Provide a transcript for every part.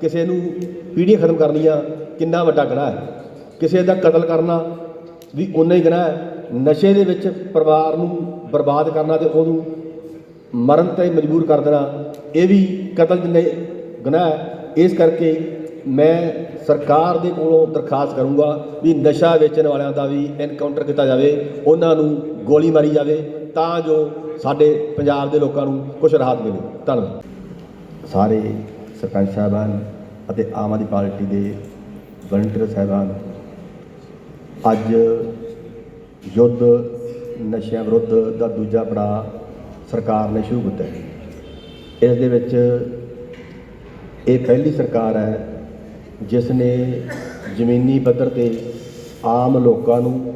ਕਿਸੇ ਨੂੰ ਪੀੜ੍ਹੀਆਂ ਖਤਮ ਕਰਨੀਆਂ ਕਿੰਨਾ ਵੱਡਾ ਗੁਨਾਹ ਹੈ। ਕਿਸੇ ਦਾ ਕਤਲ ਕਰਨਾ ਵੀ ਉਨਾ ਹੀ ਗੁਨਾਹ ਹੈ। ਨਸ਼ੇ ਦੇ ਵਿੱਚ ਪਰਿਵਾਰ ਨੂੰ ਬਰਬਾਦ ਕਰਨਾ ਤੇ ਉਹਨੂੰ ਮਰਨ ਤੇ ਮਜਬੂਰ ਕਰ ਦੇਣਾ, ਇਹ ਵੀ ਕਤਲ ਦੇ ਗੁਨਾਹ ਹੈ। ਇਸ ਕਰਕੇ ਮੈਂ ਸਰਕਾਰ ਦੇ ਕੋਲੋਂ ਦਰਖਾਸਤ ਕਰੂੰਗਾ ਵੀ ਨਸ਼ਾ ਵੇਚਣ ਵਾਲਿਆਂ ਦਾ ਵੀ ਐਨਕਾਊਂਟਰ ਕੀਤਾ ਜਾਵੇ, ਉਹਨਾਂ ਨੂੰ ਗੋਲੀ ਮਾਰੀ ਜਾਵੇ, ਤਾਂ ਜੋ ਸਾਡੇ ਪੰਜਾਬ ਦੇ ਲੋਕਾਂ ਨੂੰ ਕੁਝ ਰਾਹਤ ਮਿਲੇ। ਧੰਨਵਾਦ। ਸਾਰੇ ਸਰਪੰਚ ਸਾਹਿਬਾਨ ਅਤੇ ਆਮ ਆਦਮੀ ਪਾਰਟੀ ਦੇ ਵਲੰਟੀਅਰ ਸਾਹਿਬਾਨ, ਅੱਜ ਯੁੱਧ ਨਸ਼ਿਆਂ ਵਿਰੁੱਧ ਦਾ ਦੂਜਾ ਪੜਾਅ ਸਰਕਾਰ ਨੇ ਸ਼ੁਰੂ ਕੀਤਾ ਹੈ। ਇਸ ਦੇ ਵਿੱਚ ਇਹ ਪਹਿਲੀ ਸਰਕਾਰ ਹੈ ਜਿਸ ਨੇ ਜ਼ਮੀਨੀ ਪੱਧਰ ਤੇ ਆਮ ਲੋਕਾਂ ਨੂੰ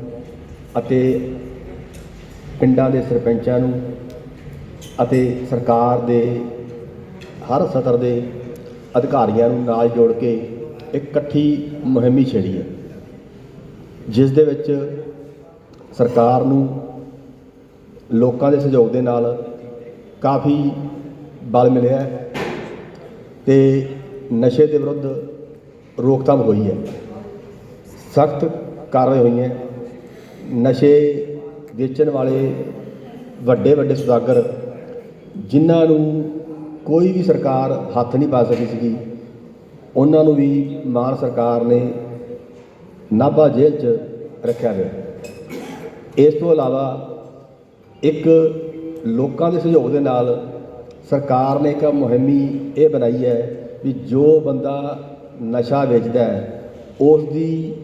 ਅਤੇ ਪਿੰਡਾਂ ਦੇ ਸਰਪੰਚਾਂ ਨੂੰ ਅਤੇ ਸਰਕਾਰ ਦੇ ਹਰ ਸਤਰ ਦੇ ਅਧਿਕਾਰੀਆਂ ਨੂੰ ਨਾਲ ਜੋੜ ਕੇ ਇੱਕ ਇਕੱਠੀ ਮੁਹਿੰਮ ਛੇੜੀ ਹੈ, ਜਿਸ ਦੇ ਵਿੱਚ ਸਰਕਾਰ ਨੂੰ ਲੋਕਾਂ ਦੇ ਸਹਿਯੋਗ ਦੇ ਨਾਲ ਕਾਫੀ ਬਲ ਮਿਲਿਆ ਹੈ ਤੇ ਨਸ਼ੇ ਦੇ ਵਿਰੁੱਧ ਰੋਕਥਾਮ ਹੋਈ ਹੈ। ਸਖਤ ਕਾਰਵਾਈ ਹੋਈ ਹੈ। ਨਸ਼ੇ ਵੇਚਣ ਵਾਲੇ ਵੱਡੇ ਵੱਡੇ ਸੁਦਾਗਰ ਜਿਨ੍ਹਾਂ ਨੂੰ ਕੋਈ ਵੀ ਸਰਕਾਰ ਹੱਥ ਨਹੀਂ ਪਾ ਸਕੀ ਸੀਗੀ। ਉਹਨਾਂ ਨੂੰ ਵੀ ਮਾਨ ਸਰਕਾਰ ਨੇ ਨਾਭਾ ਜੇਲ੍ਹ 'ਚ ਰੱਖਿਆ ਹੋਇਆ। ਇਸ ਤੋਂ ਇਲਾਵਾ ਇੱਕ ਲੋਕਾਂ ਦੇ ਸਹਿਯੋਗ ਦੇ ਨਾਲ ਸਰਕਾਰ ਨੇ ਇੱਕ ਮੁਹਿੰਮੀ ਇਹ ਬਣਾਈ ਹੈ ਵੀ ਜੋ ਬੰਦਾ ਨਸ਼ਾ ਵੇਚਦਾ ਹੈ ਉਸ ਦੀ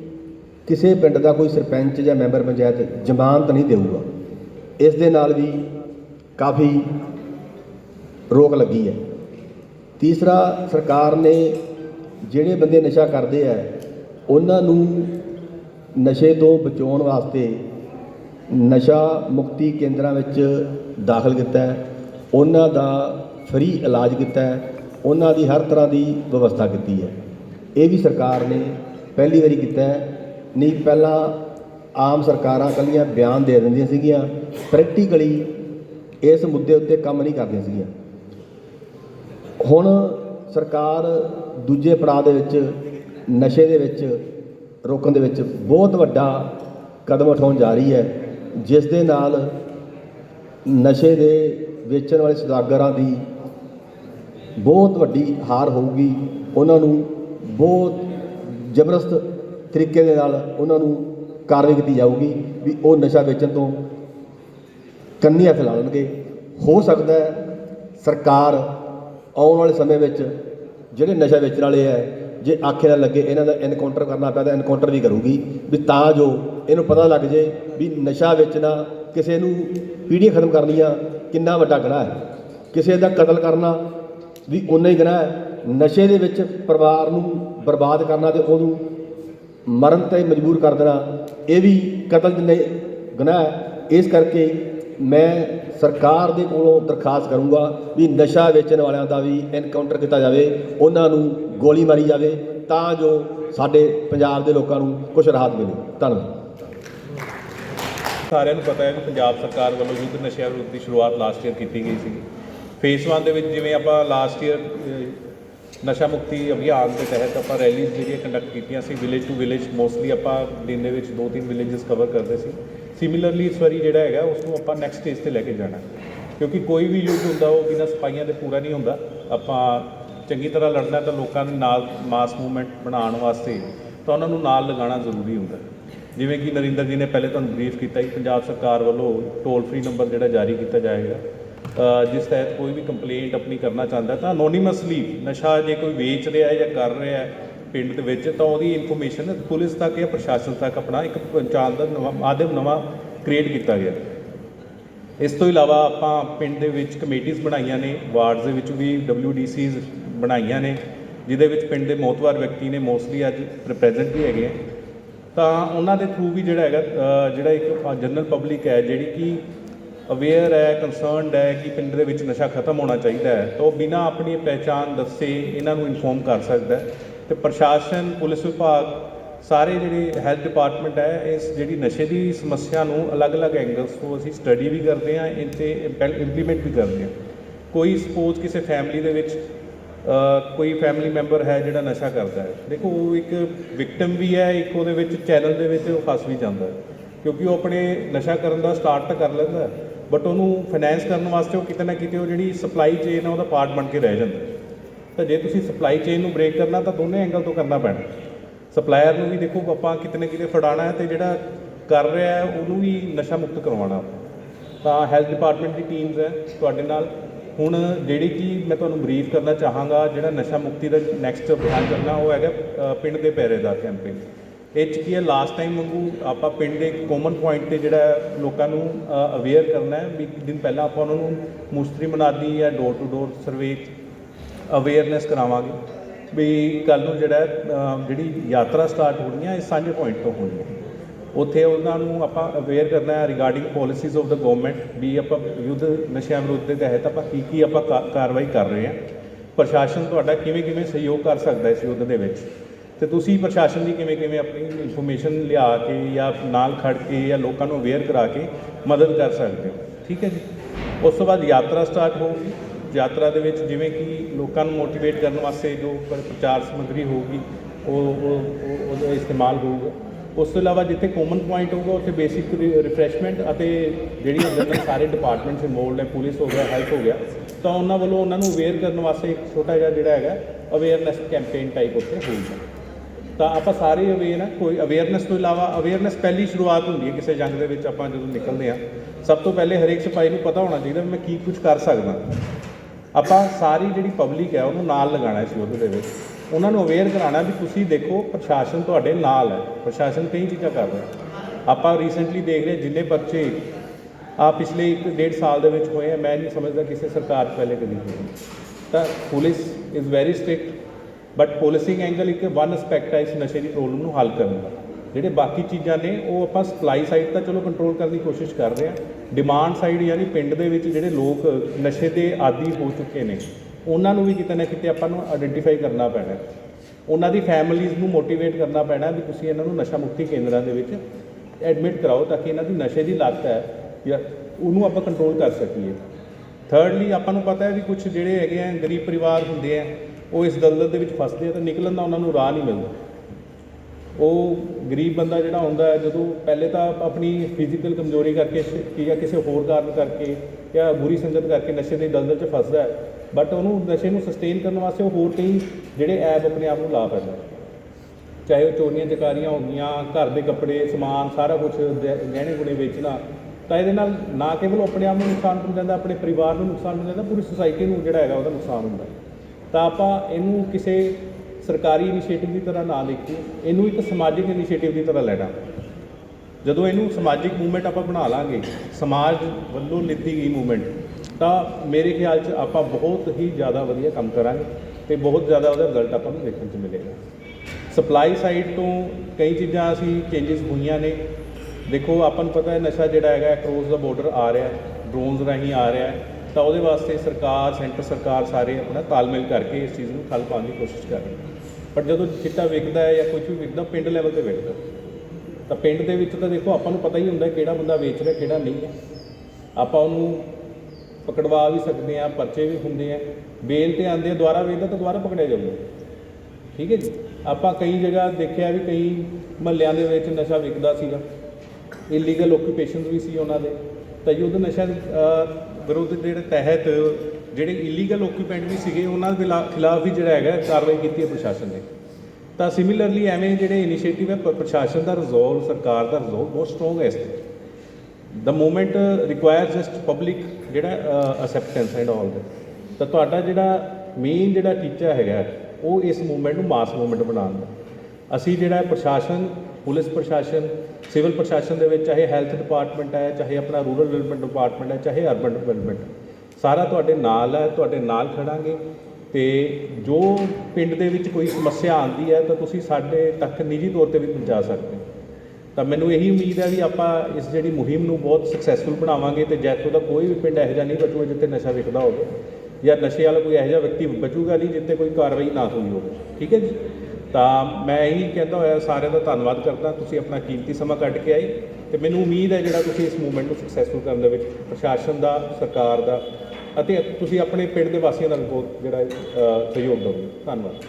ਕਿਸੇ ਪਿੰਡ ਦਾ ਕੋਈ ਸਰਪੰਚ ਜਾਂ ਮੈਂਬਰ ਪੰਚਾਇਤ ਜ਼ਮਾਨਤ ਨਹੀਂ ਦੇਊਗਾ। ਇਸ ਦੇ ਨਾਲ ਵੀ ਕਾਫੀ ਰੋਕ ਲੱਗੀ ਹੈ। ਤੀਸਰਾ, ਸਰਕਾਰ ਨੇ ਜਿਹੜੇ ਬੰਦੇ ਨਸ਼ਾ ਕਰਦੇ ਆ, ਉਹਨਾਂ ਨੂੰ ਨਸ਼ੇ ਤੋਂ ਬਚਾਉਣ ਵਾਸਤੇ ਨਸ਼ਾ ਮੁਕਤੀ ਕੇਂਦਰਾਂ ਵਿੱਚ ਦਾਖਲ ਕੀਤਾ ਹੈ। ਉਹਨਾਂ ਦਾ ਫ੍ਰੀ ਇਲਾਜ ਕੀਤਾ ਹੈ। ਉਹਨਾਂ ਦੀ ਹਰ ਤਰ੍ਹਾਂ ਦੀ ਵਿਵਸਥਾ ਕੀਤੀ ਹੈ। ਇਹ ਵੀ ਸਰਕਾਰ ਨੇ ਪਹਿਲੀ ਵਾਰੀ ਕੀਤਾ ਹੈ। ਨਹੀਂ, ਪਹਿਲਾਂ ਆਮ ਸਰਕਾਰਾਂ ਕੱਲੀਆਂ ਬਿਆਨ ਦੇ ਦਿੰਦੀਆਂ ਸੀਗੀਆਂ। ਪ੍ਰੈਕਟੀਕਲੀ ਇਸ ਮੁੱਦੇ ਉੱਤੇ ਕੰਮ ਨਹੀਂ ਕਰਦੀਆਂ ਸੀਗੀਆਂ। ਹੁਣ ਸਰਕਾਰ ਦੂਜੇ ਪੜਾਅ ਦੇ ਵਿੱਚ, ਨਸ਼ੇ ਦੇ ਵਿੱਚ ਰੋਕਣ ਦੇ ਵਿੱਚ ਬਹੁਤ ਵੱਡਾ ਕਦਮ ਉਠਾਉਣ ਜਾ ਰਹੀ ਹੈ, ਜਿਸ ਦੇ ਨਾਲ ਨਸ਼ੇ ਦੇ ਵੇਚਣ ਵਾਲੇ ਸੁਦਾਗਰਾਂ ਦੀ ਬਹੁਤ ਵੱਡੀ ਹਾਰ ਹੋਊਗੀ। ਉਹਨਾਂ ਨੂੰ ਬਹੁਤ ਜ਼ਬਰਦਸਤ ਤਰੀਕੇ ਦੇ ਨਾਲ ਉਹਨਾਂ ਨੂੰ ਕਾਰਵਾਈ ਕੀਤੀ ਜਾਊਗੀ ਵੀ ਉਹ ਨਸ਼ਾ ਵੇਚਣ ਤੋਂ ਕੰਨੀ ਹੱਥ ਲਾ ਲੈਣਗੇ ਹੋ ਸਕਦਾ ਸਰਕਾਰ ਆਉਣ ਵਾਲੇ ਸਮੇਂ ਵਿੱਚ ਜਿਹੜੇ ਨਸ਼ਾ ਵੇਚਣ ਵਾਲੇ ਹੈ ਜੇ ਆਖੇ ਨਾ ਲੱਗੇ ਇਹਨਾਂ ਦਾ ਐਨਕਾਊਂਟਰ ਕਰਨਾ ਪਿਆ ਤਾਂ ਐਨਕਾਊਂਟਰ ਵੀ ਕਰੂਗੀ। ਵੀ ਤਾਂ ਜੋ ਇਹਨੂੰ ਪਤਾ ਲੱਗ ਜੇ ਵੀ ਨਸ਼ਾ ਵੇਚਣਾ ਕਿਸੇ ਨੂੰ ਪੀੜ੍ਹੀਆਂ ਖਤਮ ਕਰਨੀਆਂ ਕਿੰਨਾ ਵੱਡਾ ਗੁਨਾਹ ਹੈ। ਕਿਸੇ ਦਾ ਕਤਲ ਕਰਨਾ ਵੀ ਉਨਾ ਹੀ ਗੁਨਾਹ ਹੈ। ਨਸ਼ੇ ਦੇ ਵਿੱਚ ਪਰਿਵਾਰ ਨੂੰ ਬਰਬਾਦ ਕਰਨਾ ਤੇ ਉਹਨੂੰ ਮਰਨ ਤੇ ਮਜਬੂਰ ਕਰ ਦੇਣਾ, ਇਹ ਵੀ ਕਤਲ ਦੇ ਗੁਨਾਹ ਹੈ। ਇਸ ਕਰਕੇ ਮੈਂ ਸਰਕਾਰ ਦੇ ਕੋਲੋਂ ਦਰਖਾਸਤ ਕਰੂੰਗਾ ਵੀ ਨਸ਼ਾ ਵੇਚਣ ਵਾਲਿਆਂ ਦਾ ਵੀ ਐਨਕਾਊਂਟਰ ਕੀਤਾ ਜਾਵੇ, ਉਹਨਾਂ ਨੂੰ ਗੋਲੀ ਮਾਰੀ ਜਾਵੇ, ਤਾਂ ਜੋ ਸਾਡੇ ਪੰਜਾਬ ਦੇ ਲੋਕਾਂ ਨੂੰ ਕੁਝ ਰਾਹਤ ਮਿਲੇ। ਧੰਨਵਾਦ। ਸਾਰਿਆਂ ਨੂੰ ਪਤਾ ਹੈ ਕਿ ਪੰਜਾਬ ਸਰਕਾਰ ਵੱਲੋਂ ਯੁੱਧ ਨਸ਼ਿਆਂ ਵਿਰੁੱਧ ਦੀ ਸ਼ੁਰੂਆਤ ਲਾਸਟ ਈਅਰ ਕੀਤੀ ਗਈ ਸੀ ਫੇਸ 1 ਦੇ ਵਿੱਚ ਜਿਵੇਂ ਆਪਾਂ ਲਾਸਟ ਈਅਰ ਨਸ਼ਾ ਮੁਕਤੀ ਅਭਿਆਨ ਦੇ ਤਹਿਤ ਆਪਾਂ ਰੈਲੀਜ਼ ਜਿਹੜੀਆਂ ਕੰਡਕਟ ਕੀਤੀਆਂ ਸੀ ਵਿਲੇਜ ਟੂ ਵਿਲੇਜ ਮੋਸਟਲੀ ਆਪਾਂ ਦਿਨ ਦੇ ਵਿੱਚ ਦੋ ਤਿੰਨ ਵਿਲੇजेस ਕਵਰ ਕਰਦੇ ਸੀ। ਸਿਮਿਲਰਲੀ ਇਸ ਵਾਰੀ ਜਿਹੜਾ ਹੈਗਾ ਉਸ ਨੂੰ ਆਪਾਂ ਨੈਕਸਟ ਸਟੇਜ ਤੇ ਲੈ ਕੇ ਜਾਣਾ। ਕਿਉਂਕਿ ਕੋਈ ਵੀ ਯੁੱਧ ਹੁੰਦਾ, ਉਹ ਬਿਨਾਂ ਸਪਾਈਆਂ ਦੇ ਪੂਰਾ ਨਹੀਂ ਹੁੰਦਾ। ਆਪਾਂ ਚੰਗੀ ਤਰ੍ਹਾਂ ਲੜਨਾ ਤਾਂ ਲੋਕਾਂ ਦੇ ਨਾਲ ਮਾਸ ਮੂਵਮੈਂਟ ਬਣਾਉਣ ਵਾਸਤੇ ਤਾਂ ਉਹਨਾਂ ਨੂੰ ਨਾਲ ਲਗਾਉਣਾ ਜ਼ਰੂਰੀ ਹੁੰਦਾ। ਜਿਵੇਂ ਕਿ ਨਰਿੰਦਰ ਜੀ ਨੇ ਪਹਿਲੇ ਤੁਹਾਨੂੰ ਬਰੀਫ ਕੀਤਾ ਕਿ ਪੰਜਾਬ ਸਰਕਾਰ ਵੱਲੋਂ ਟੋਲ ਫ੍ਰੀ ਨੰਬਰ ਜਿਹੜਾ ਜਾਰੀ ਕੀਤਾ ਜਾਏਗਾ। ਜਿਸ ਤਹਿਤ ਕੋਈ ਵੀ ਕੰਪਲੇਂਟ ਆਪਣੀ ਕਰਨਾ ਚਾਹੁੰਦਾ ਤਾਂ ਅਨੋਨਿਮਸਲੀ ਨਸ਼ਾ ਜੇ ਕੋਈ ਵੇਚ ਰਿਹਾ ਹੈ ਜਾਂ ਕਰ ਰਿਹਾ ਹੈ ਪਿੰਡ ਦੇ ਵਿੱਚ, ਤਾਂ ਉਹਦੀ ਇਨਫੋਰਮੇਸ਼ਨ ਪੁਲਿਸ ਤੱਕ ਜਾਂ ਪ੍ਰਸ਼ਾਸਨ ਤੱਕ ਆਪਣਾ ਇੱਕ ਪਹੁੰਚਾਉਣ ਦਾ ਨਵਾਂ ਮਾਧਿਅਮ, ਨਵਾਂ ਕ੍ਰੀਏਟ ਕੀਤਾ ਗਿਆ। ਇਸ ਤੋਂ ਇਲਾਵਾ ਆਪਾਂ ਪਿੰਡ ਦੇ ਵਿੱਚ ਕਮੇਟੀਆਂ ਬਣਾਈਆਂ ਨੇ, ਵਾਰਡਸ ਦੇ ਵਿੱਚ ਵੀ WDCs ਬਣਾਈਆਂ ਨੇ, ਜਿਹਦੇ ਵਿੱਚ ਪਿੰਡ ਦੇ ਮੋਤਵਾਰ ਵਿਅਕਤੀ ਨੇ ਮੋਸਟਲੀ ਅੱਜ ਰਿਪਰੈਜ਼ੈਂਟ ਵੀ ਹੈਗੇ ਆ। ਤਾਂ ਉਹਨਾਂ ਦੇ ਥਰੂ ਵੀ ਜਿਹੜਾ ਹੈਗਾ ਜਿਹੜਾ ਇੱਕ ਜਨਰਲ ਪਬਲਿਕ ਹੈ, ਜਿਹੜੀ ਕਿ ਅਵੇਅਰ ਹੈ ਕਨਸਰਨਡ ਹੈ ਕਿ ਪਿੰਡ ਦੇ ਵਿੱਚ ਨਸ਼ਾ ਖਤਮ ਹੋਣਾ ਚਾਹੀਦਾ ਹੈ, ਤਾਂ ਉਹ ਬਿਨਾਂ ਆਪਣੀ ਪਹਿਚਾਣ ਦੱਸੇ ਇਹਨਾਂ ਨੂੰ ਇਨਫੋਰਮ ਕਰ ਸਕਦਾ ਹੈ। ਤੇ ਪ੍ਰਸ਼ਾਸਨ, ਪੁਲਿਸ ਵਿਭਾਗ, ਸਾਰੇ ਜਿਹੜੇ ਹੈਲਥ ਡਿਪਾਰਟਮੈਂਟ ਹੈ, ਇਸ ਜਿਹੜੀ ਨਸ਼ੇ ਦੀ ਸਮੱਸਿਆ ਨੂੰ ਅਲੱਗ-ਅਲੱਗ ਐਂਗਲਸ ਤੋਂ ਅਸੀਂ ਸਟੱਡੀ ਵੀ ਕਰਦੇ ਹਾਂ, ਇਹ 'ਤੇ ਇੰਪਲੀਮੈਂਟ ਵੀ ਕਰਦੇ ਹਾਂ। ਕੋਈ ਸਪੋਜ਼ ਕਿਸੇ ਫੈਮਿਲੀ ਦੇ ਵਿੱਚ ਕੋਈ ਫੈਮਿਲੀ ਮੈਂਬਰ ਹੈ ਜਿਹੜਾ ਨਸ਼ਾ ਕਰਦਾ ਹੈ। ਦੇਖੋ, ਉਹ ਇੱਕ ਵਿਕਟਮ ਵੀ ਹੈ, ਇੱਕ ਉਹਦੇ ਵਿੱਚ ਚੈਨਲ ਦੇ ਵਿੱਚ ਉਹ ਫਸ ਵੀ ਜਾਂਦਾ ਹੈ। ਕਿਉਂਕਿ ਉਹ ਆਪਣੇ ਨਸ਼ਾ ਕਰਨ ਦਾ ਸਟਾਰਟ ਤਾਂ ਕਰ ਲੈਂਦਾ ਬਟ ਉਹਨੂੰ ਫਾਈਨੈਂਸ ਕਰਨ ਵਾਸਤੇ ਉਹ ਕਿਤੇ ਨਾ ਕਿਤੇ ਉਹ ਜਿਹੜੀ ਸਪਲਾਈ ਚੇਨ ਆ ਉਹਦਾ ਪਾਰਟ ਬਣ ਕੇ ਰਹਿ ਜਾਂਦਾ ਤਾਂ ਜੇ ਤੁਸੀਂ ਸਪਲਾਈ ਚੇਨ ਨੂੰ ਬ੍ਰੇਕ ਕਰਨਾ ਤਾਂ ਦੋਨੇ ਐਂਗਲ ਤੋਂ ਕਰਨਾ ਪੈਣਾ। ਸਪਲਾਇਰ ਨੂੰ ਵੀ ਦੇਖੋ ਆਪਾਂ ਕਿਤੇ ਨਾ ਕਿਤੇ ਫੜਾਣਾ ਹੈ ਤੇ ਜਿਹੜਾ ਕਰ ਰਿਹਾ ਹੈ, ਉਹਨੂੰ ਵੀ ਨਸ਼ਾ ਮੁਕਤ ਕਰਵਾਉਣਾ। ਤਾਂ ਹੈਲਥ ਡਿਪਾਰਟਮੈਂਟ ਦੀ ਟੀਮਸ ਹੈ ਤੁਹਾਡੇ ਨਾਲ। ਹੁਣ ਜਿਹੜੀ ਕਿ ਮੈਂ ਤੁਹਾਨੂੰ ਬਰੀਫ ਕਰਨਾ ਚਾਹਾਂਗਾ, ਜਿਹੜਾ ਨਸ਼ਾ ਮੁਕਤੀ ਦਾ ਨੈਕਸਟ ਅਭਿਆਨ ਕਰਨਾ, ਉਹ ਹੈਗਾ ਪਿੰਡ ਦੇ ਪਹਿਰੇਦਾਰ ਕੈਂਪੇਨ ਇਹ 'ਚ ਕੀ ਹੈ ਲਾਸਟ ਟਾਈਮ ਵਾਂਗੂ ਆਪਾਂ ਪਿੰਡ ਦੇ ਇੱਕ ਕਾਮਨ ਪੁਆਇੰਟ ਤੇ ਜਿਹੜਾ ਲੋਕਾਂ ਨੂੰ ਅਵੇਅਰ ਕਰਨਾ ਹੈ, ਵੀ ਦਿਨ ਪਹਿਲਾਂ ਆਪਾਂ ਉਹਨਾਂ ਨੂੰ ਮੁਸ਼ਤਰੀ ਮਨਾਦੀ ਜਾਂ door to door survey awareness ਕਰਾਵਾਂਗੇ ਵੀ ਕੱਲ ਨੂੰ ਜਿਹੜਾ ਜਿਹੜੀ ਯਾਤਰਾ ਸਟਾਰਟ ਹੋਣੀ ਹੈ ਇਹ ਸਾਂਝੇ ਪੁਆਇੰਟ ਤੋਂ ਹੋਣੀ ਹੈ ਉੱਥੇ ਉਹਨਾਂ ਨੂੰ ਆਪਾਂ ਅਵੇਅਰ ਕਰਨਾ ਹੈ regarding policies of the government ਵੀ ਆਪਾਂ ਯੁੱਧ ਨਸ਼ਿਆਂ ਵਿਰੁੱਧ ਦੇ ਤਹਿਤ ਆਪਾਂ ਕੀ ਕੀ ਆਪਾਂ ਕਾ- ਕਾਰਵਾਈ ਕਰ ਰਹੇ ਹਾਂ। ਪ੍ਰਸ਼ਾਸਨ ਤੁਹਾਡਾ ਕਿਵੇਂ ਕਿਵੇਂ ਸਹਿਯੋਗ ਕਰ ਸਕਦਾ ਇਸ ਯੁੱਧ ਦੇ ਵਿੱਚ? ਤੇ ਤੁਸੀਂ ਪ੍ਰਸ਼ਾਸਨ ਦੀ ਕਿਵੇਂ ਕਿਵੇਂ ਆਪਣੀ ਇਨਫੋਰਮੇਸ਼ਨ ਲਿਆ ਕੇ ਜਾਂ ਨਾਲ ਖੜ ਕੇ ਜਾਂ ਲੋਕਾਂ ਨੂੰ ਅਵੇਅਰ ਕਰਾ ਕੇ ਮਦਦ ਕਰ ਸਕਦੇ ਹੋ? ਠੀਕ ਹੈ ਜੀ। ਉਸ ਤੋਂ ਬਾਅਦ ਯਾਤਰਾ ਸਟਾਰਟ ਹੋਊਗੀ। ਯਾਤਰਾ ਦੇ ਵਿੱਚ ਜਿਵੇਂ ਕਿ ਲੋਕਾਂ ਨੂੰ ਮੋਟੀਵੇਟ ਕਰਨ ਵਾਸਤੇ ਜੋ ਪ੍ਰਚਾਰ ਸਮੱਗਰੀ ਹੋਊਗੀ, ਉਹ, ਉਹ- ਉਹਦਾ ਇਸਤੇਮਾਲ ਹੋਊਗਾ। ਉਸ ਤੋਂ ਇਲਾਵਾ ਜਿੱਥੇ ਕਾਮਨ ਪੁਆਇੰਟ ਹੋਊਗਾ, ਉੱਥੇ ਬੇਸਿਕ ਰਿਫਰੈਸ਼ਮੈਂਟ ਅਤੇ ਜਿਹੜੀਆਂ ਜਨਰਲ ਸਾਰੇ ਡਿਪਾਰਟਮੈਂਟਸ ਇਨਵੋਲਡ ਹੈ ਪੁਲਿਸ ਹੋ ਗਿਆ ਹੈਲਥ ਹੋ ਗਿਆ, ਤਾਂ ਉਹਨਾਂ ਵੱਲੋਂ ਉਹਨਾਂ ਨੂੰ ਅਵੇਅਰ ਕਰਨ ਵਾਸਤੇ ਇੱਕ ਛੋਟਾ ਜਿਹਾ ਜਿਹੜਾ ਹੈਗਾ ਅਵੇਅਰਨੈਸ ਕੈਂਪੇਨ ਟਾਈਪ ਉੱਥੇ ਹੋਊਗਾ। ਤਾਂ ਆਪਾਂ ਸਾਰੇ ਅਵੇਅਰ ਹਾਂ, ਕੋਈ ਅਵੇਅਰਨੈਸ ਤੋਂ ਇਲਾਵਾ ਅਵੇਅਰਨੈਸ ਪਹਿਲੀ ਸ਼ੁਰੂਆਤ ਹੁੰਦੀ ਹੈ ਕਿਸੇ ਜੰਗ ਦੇ ਵਿੱਚ ਆਪਾਂ ਜਦੋਂ ਨਿਕਲਦੇ ਹਾਂ, ਸਭ ਤੋਂ ਪਹਿਲੇ ਹਰੇਕ ਸਿਪਾਹੀ ਨੂੰ ਪਤਾ ਹੋਣਾ ਚਾਹੀਦਾ ਵੀ ਮੈਂ ਕੀ ਕੁਝ ਕਰ ਸਕਦਾ। ਆਪਾਂ ਸਾਰੀ ਜਿਹੜੀ ਪਬਲਿਕ ਹੈ ਉਹਨੂੰ ਨਾਲ ਲਗਾਉਣਾ ਇਸ ਯੁੱਧ ਦੇ ਵਿੱਚ। ਉਹਨਾਂ ਨੂੰ ਅਵੇਅਰ ਕਰਾਉਣਾ ਵੀ ਤੁਸੀਂ ਦੇਖੋ ਪ੍ਰਸ਼ਾਸਨ ਤੁਹਾਡੇ ਨਾਲ ਹੈ। ਪ੍ਰਸ਼ਾਸਨ ਕਈ ਚੀਜ਼ਾਂ ਕਰ ਰਿਹਾ। ਆਪਾਂ ਰੀਸੈਂਟਲੀ ਦੇਖ ਰਹੇ ਜਿੰਨੇ ਬੱਚੇ ਆ ਪਿਛਲੇ 1.5 ਸਾਲ ਦੇ ਵਿੱਚ ਹੋਏ ਆ, ਮੈਂ ਨਹੀਂ ਸਮਝਦਾ ਕਿਸੇ ਸਰਕਾਰ 'ਚ ਪਹਿਲੇ ਕਦੀ ਹੋਏ ਤਾਂ police is very strict but policing angle ਇੱਕ ਵਨ ਐਸਪੈਕਟ ਹੈ ਇਸ ਨਸ਼ੇ ਦੀ ਪ੍ਰੋਬਲਮ ਨੂੰ ਹੱਲ ਕਰਨ ਦਾ। ਜਿਹੜੇ ਬਾਕੀ ਚੀਜ਼ਾਂ ਨੇ, ਉਹ ਆਪਾਂ ਸਪਲਾਈ ਸਾਈਡ ਤਾਂ ਚਲੋ ਕੰਟਰੋਲ ਕਰਨ ਦੀ ਕੋਸ਼ਿਸ਼ ਕਰ ਰਹੇ ਹਾਂ। ਡਿਮਾਂਡ ਸਾਈਡ ਯਾਨੀ ਪਿੰਡ ਦੇ ਵਿੱਚ ਜਿਹੜੇ ਲੋਕ ਨਸ਼ੇ ਦੇ ਆਦੀ ਹੋ ਚੁੱਕੇ ਨੇ, ਉਹਨਾਂ ਨੂੰ ਵੀ ਕਿਤੇ ਨਾ ਕਿਤੇ ਆਪਾਂ ਨੂੰ ਆਇਡੈਂਟੀਫਾਈ ਕਰਨਾ ਪੈਣਾ। ਉਹਨਾਂ ਦੀ ਫੈਮਿਲੀਜ਼ ਨੂੰ ਮੋਟੀਵੇਟ ਕਰਨਾ ਪੈਣਾ ਵੀ ਤੁਸੀਂ ਇਹਨਾਂ ਨੂੰ ਨਸ਼ਾ ਮੁਕਤੀ ਕੇਂਦਰਾਂ ਦੇ ਵਿੱਚ ਐਡਮਿਟ ਕਰਾਓ ਤਾਂ ਕਿ ਇਹਨਾਂ ਦੀ ਨਸ਼ੇ ਦੀ ਲੱਤ ਹੈ ਜਾਂ ਉਹਨੂੰ ਆਪਾਂ ਕੰਟਰੋਲ ਕਰ ਸਕੀਏ। ਥਰਡਲੀ ਆਪਾਂ ਨੂੰ ਪਤਾ ਹੈ ਵੀ ਕੁਝ ਜਿਹੜੇ ਹੈਗੇ ਆ, ਗਰੀਬ ਪਰਿਵਾਰ ਹੁੰਦੇ ਆ, ਉਹ ਇਸ ਦਲਦਲ ਦੇ ਵਿੱਚ ਫਸਦੇ ਆ ਤਾਂ ਨਿਕਲਣ ਦਾ ਉਹਨਾਂ ਨੂੰ ਰਾਹ ਨਹੀਂ ਮਿਲਦਾ। ਉਹ ਗਰੀਬ ਬੰਦਾ ਜਿਹੜਾ ਹੁੰਦਾ ਹੈ, ਜਦੋਂ ਪਹਿਲੇ ਤਾਂ ਆਪਣੀ ਫਿਜ਼ੀਕਲ ਕਮਜ਼ੋਰੀ ਕਰਕੇ ਜਾਂ ਕਿਸੇ ਹੋਰ ਕਾਰਨ ਕਰਕੇ ਜਾਂ ਬੁਰੀ ਸੰਗਤ ਕਰਕੇ ਨਸ਼ੇ ਦੇ ਦਲਦਲ 'ਚ ਫਸਦਾ ਹੈ ਬਟ ਉਹਨੂੰ ਨਸ਼ੇ ਨੂੰ ਸਸਟੇਨ ਕਰਨ ਵਾਸਤੇ ਉਹ ਹੋਰ ਕਈ ਜਿਹੜੇ ਐਪ ਆਪਣੇ ਆਪ ਨੂੰ ਲਾ ਪੈਂਦਾ ਚਾਹੇ ਉਹ ਚੋਰੀਆਂ ਚਕਾਰੀਆਂ ਹੋ ਗਈਆਂ, ਘਰ ਦੇ ਕੱਪੜੇ, ਸਮਾਨ ਸਾਰਾ ਕੁਝ ਗਹਿਣੇ ਗੁਣੇ ਵੇਚਣਾ, ਤਾਂ ਇਹਦੇ ਨਾਲ ਨਾ ਕੇਵਲ ਉਹ ਆਪਣੇ ਆਪ ਨੂੰ ਨੁਕਸਾਨ ਪਹੁੰਚਾਉਂਦਾ, ਆਪਣੇ ਪਰਿਵਾਰ ਨੂੰ ਨੁਕਸਾਨ ਪਹੁੰਚਾਉਂਦਾ, ਪੂਰੀ ਸੁਸਾਇਟੀ ਨੂੰ ਜਿਹੜਾ ਹੈਗਾ ਉਹਦਾ ਨੁਕਸਾਨ ਹੁੰਦਾ ਤਾਂ ਆਪਾਂ ਇਹਨੂੰ ਕਿਸੇ ਸਰਕਾਰੀ ਇਨੀਸ਼ੀਏਟਿਵ ਦੀ ਤਰ੍ਹਾਂ ਨਾ ਦੇਖੀਏ ਇਹਨੂੰ ਇੱਕ ਸਮਾਜਿਕ ਇਨੀਸ਼ੀਏਟਿਵ ਦੀ ਤਰ੍ਹਾਂ ਲੈਣਾ। ਜਦੋਂ ਇਹਨੂੰ ਸਮਾਜਿਕ ਮੂਵਮੈਂਟ ਆਪਾਂ ਬਣਾ ਲਾਂਗੇ, ਸਮਾਜ ਵੱਲੋਂ ਲਿੱਤੀ ਗਈ ਮੂਵਮੈਂਟ, ਤਾਂ ਮੇਰੇ ਖਿਆਲ 'ਚ ਆਪਾਂ ਬਹੁਤ ਹੀ ਜ਼ਿਆਦਾ ਵਧੀਆ ਕੰਮ ਕਰਾਂਗੇ ਤੇ ਬਹੁਤ ਜ਼ਿਆਦਾ ਉਹਦਾ ਰਿਜ਼ਲਟ ਆਪਾਂ ਨੂੰ ਦੇਖਣ 'ਚ ਮਿਲੇਗਾ। ਸਪਲਾਈ ਸਾਈਡ ਤੋਂ ਕਈ ਚੀਜ਼ਾਂ ਅਸੀਂ ਚੇਂਜਸ ਹੋਈਆਂ ਨੇ। ਦੇਖੋ, ਆਪਾਂ ਨੂੰ ਪਤਾ ਹੈ ਨਸ਼ਾ ਜਿਹੜਾ ਹੈਗਾ ਅਕਰੋਸ ਦਾ ਬਾਰਡਰ ਆ ਰਿਹਾ ਡਰੋਨਸ ਰਾਹੀਂ ਆ ਰਿਹਾ। ਤਾਂ ਉਹਦੇ ਵਾਸਤੇ ਸਰਕਾਰ, ਸੈਂਟਰ ਸਰਕਾਰ ਸਾਰੇ ਆਪਣਾ ਤਾਲਮੇਲ ਕਰਕੇ ਇਸ ਚੀਜ਼ ਨੂੰ ਖਲ ਪਾਉਣ ਦੀ ਕੋਸ਼ਿਸ਼ ਕਰ ਰਹੇ ਪਰ ਜਦੋਂ ਚਿੱਟਾ ਵਿਕਦਾ ਹੈ ਜਾਂ ਕੁਝ ਵੀ ਵਿਕਦਾ ਪਿੰਡ ਲੈਵਲ ਤੇ ਵਿਕਦਾ। ਤਾਂ ਪਿੰਡ ਦੇ ਵਿੱਚ ਤਾਂ ਦੇਖੋ, ਆਪਾਂ ਨੂੰ ਪਤਾ ਹੀ ਹੁੰਦਾ ਕਿਹੜਾ ਬੰਦਾ ਵੇਚ ਰਿਹਾ, ਕਿਹੜਾ ਨਹੀਂ ਹੈ। ਆਪਾਂ ਉਹਨੂੰ ਪਕੜਵਾ ਵੀ ਸਕਦੇ ਆ ਪਰਚੇ ਵੀ ਹੁੰਦੇ ਆ। ਬੇਲ ਤੇ ਆਂਦੇ ਦੁਬਾਰਾ ਵੇਚਦਾ ਤਾਂ ਦੁਬਾਰਾ ਪਕੜਿਆ ਜਾਊਗਾ ਠੀਕ ਹੈ ਜੀ? ਆਪਾਂ ਕਈ ਜਗ੍ਹਾ ਦੇਖਿਆ ਵੀ ਕਈ ਮਹੱਲਿਆਂ ਦੇ ਵਿੱਚ ਨਸ਼ਾ ਵਿਕਦਾ ਸੀਗਾ। ਇਲੀਗਲ ਓਕੂਪੇਸ਼ਨਸ ਵੀ ਸੀ ਉਹਨਾਂ ਦੇ। ਤਾਂ ਯੁੱਧ ਨਸ਼ਾ ਵਿਰੁੱਧ ਜਿਹੜੇ ਤਹਿਤ ਜਿਹੜੇ ਇਲੀਗਲ ਓਕੂਪੈਂਟ ਵੀ ਸੀਗੇ, ਉਹਨਾਂ ਦੇ ਲਾ- ਖਿਲਾਫ ਵੀ ਜਿਹੜਾ ਹੈਗਾ ਕਾਰਵਾਈ ਕੀਤੀ ਹੈ ਪ੍ਰਸ਼ਾਸਨ ਨੇ। ਤਾਂ ਸਿਮਿਲਰਲੀ ਐਵੇਂ ਜਿਹੜੇ ਇਨੀਸ਼ੀਏਟਿਵ ਹੈ, ਪ- ਪ੍ਰਸ਼ਾਸਨ ਦਾ ਰਿਜ਼ੋਲਵ ਸਰਕਾਰ ਦਾ ਰਿਜ਼ੋਲਵ ਬਹੁਤ ਸਟਰੋਂਗ ਹੈ ਇਸ ਤੇ। The moment require just public ਜਿਹੜਾ ਅਸੈਪਟੈਂਸ ਐਂਡ ਆਲ ਦਾ ਤਾਂ ਤੁਹਾਡਾ ਜਿਹੜਾ ਮੇਨ ਜਿਹੜਾ ਟੀਚਾ ਹੈਗਾ, ਉਹ ਇਸ ਮੂਵਮੈਂਟ ਨੂੰ ਮਾਸ ਮੂਵਮੈਂਟ ਬਣਾਉਣ ਦਾ। ਅਸੀਂ ਜਿਹੜਾ ਪ੍ਰਸ਼ਾਸਨ ਪੁਲਿਸ ਪ੍ਰਸ਼ਾਸਨ, ਸਿਵਲ ਪ੍ਰਸ਼ਾਸਨ ਦੇ ਵਿੱਚ, ਚਾਹੇ ਹੈਲਥ ਡਿਪਾਰਟਮੈਂਟ ਹੈ, ਚਾਹੇ ਆਪਣਾ ਰੂਰਲ ਡਿਵੈਲਪਮੈਂਟ ਡਿਪਾਰਟਮੈਂਟ ਹੈ, ਚਾਹੇ ਅਰਬਨ ਡਿਵੈਲਪਮੈਂਟ ਸਾਰਾ ਤੁਹਾਡੇ ਨਾਲ ਹੈ, ਤੁਹਾਡੇ ਨਾਲ ਖੜਾਂਗੇ ਤੇ ਜੋ ਪਿੰਡ ਦੇ ਵਿੱਚ ਕੋਈ ਸਮੱਸਿਆ ਆਉਂਦੀ ਹੈ, ਤਾਂ ਤੁਸੀਂ ਸਾਡੇ ਤੱਕ ਨਿੱਜੀ ਤੌਰ ਤੇ ਵੀ ਪਹੁੰਚਾ ਸਕਦੇ ਹੋ। ਤਾਂ ਮੈਨੂੰ ਇਹੀ ਉਮੀਦ ਹੈ ਵੀ ਆਪਾਂ ਇਸ ਜਿਹੜੀ ਮੁਹਿੰਮ ਨੂੰ ਬਹੁਤ ਸਕਸੈਸਫੁਲ ਬਣਾਵਾਂਗੇ ਤੇ ਜੈਤੋ ਦਾ ਕੋਈ ਵੀ ਪਿੰਡ ਇਹੋ ਜਿਹਾ ਨਹੀਂ ਬਚੂਗਾ ਜਿੱਥੇ ਨਸ਼ਾ ਵਿਕਦਾ ਹੋਵੇ, ਜਾਂ ਨਸ਼ੇ ਵਾਲਾ ਕੋਈ ਇਹੋ ਜਿਹਾ ਵਿਅਕਤੀ ਬਚੂਗਾ ਨਹੀਂ, ਜਿੱਥੇ ਕੋਈ ਕਾਰਵਾਈ ਨਾ ਹੋਈ ਹੋਵੇ। ਠੀਕ ਹੈ ਜੀ? ਤਾਂ ਮੈਂ ਇਹੀ ਕਹਿੰਦਾ ਹੋਇਆ ਸਾਰਿਆਂ ਦਾ ਧੰਨਵਾਦ ਕਰਦਾ, ਤੁਸੀਂ ਆਪਣਾ ਕੀਮਤੀ ਸਮਾਂ ਕੱਢ ਕੇ ਆਏ ਤੇ ਮੈਨੂੰ ਉਮੀਦ ਹੈ ਜਿਹੜਾ ਤੁਸੀਂ ਇਸ ਮੂਵਮੈਂਟ ਨੂੰ ਸਕਸੈਸਫੁਲ ਕਰਨ ਦੇ ਵਿੱਚ ਪ੍ਰਸ਼ਾਸਨ ਦਾ, ਸਰਕਾਰ ਦਾ ਅਤੇ ਤੁਸੀਂ ਆਪਣੇ ਪਿੰਡ ਦੇ ਵਾਸੀਆਂ ਦਾ ਵੀ ਬਹੁਤ ਜਿਹੜਾ ਸਹਿਯੋਗ ਦਿਓ। ਧੰਨਵਾਦ।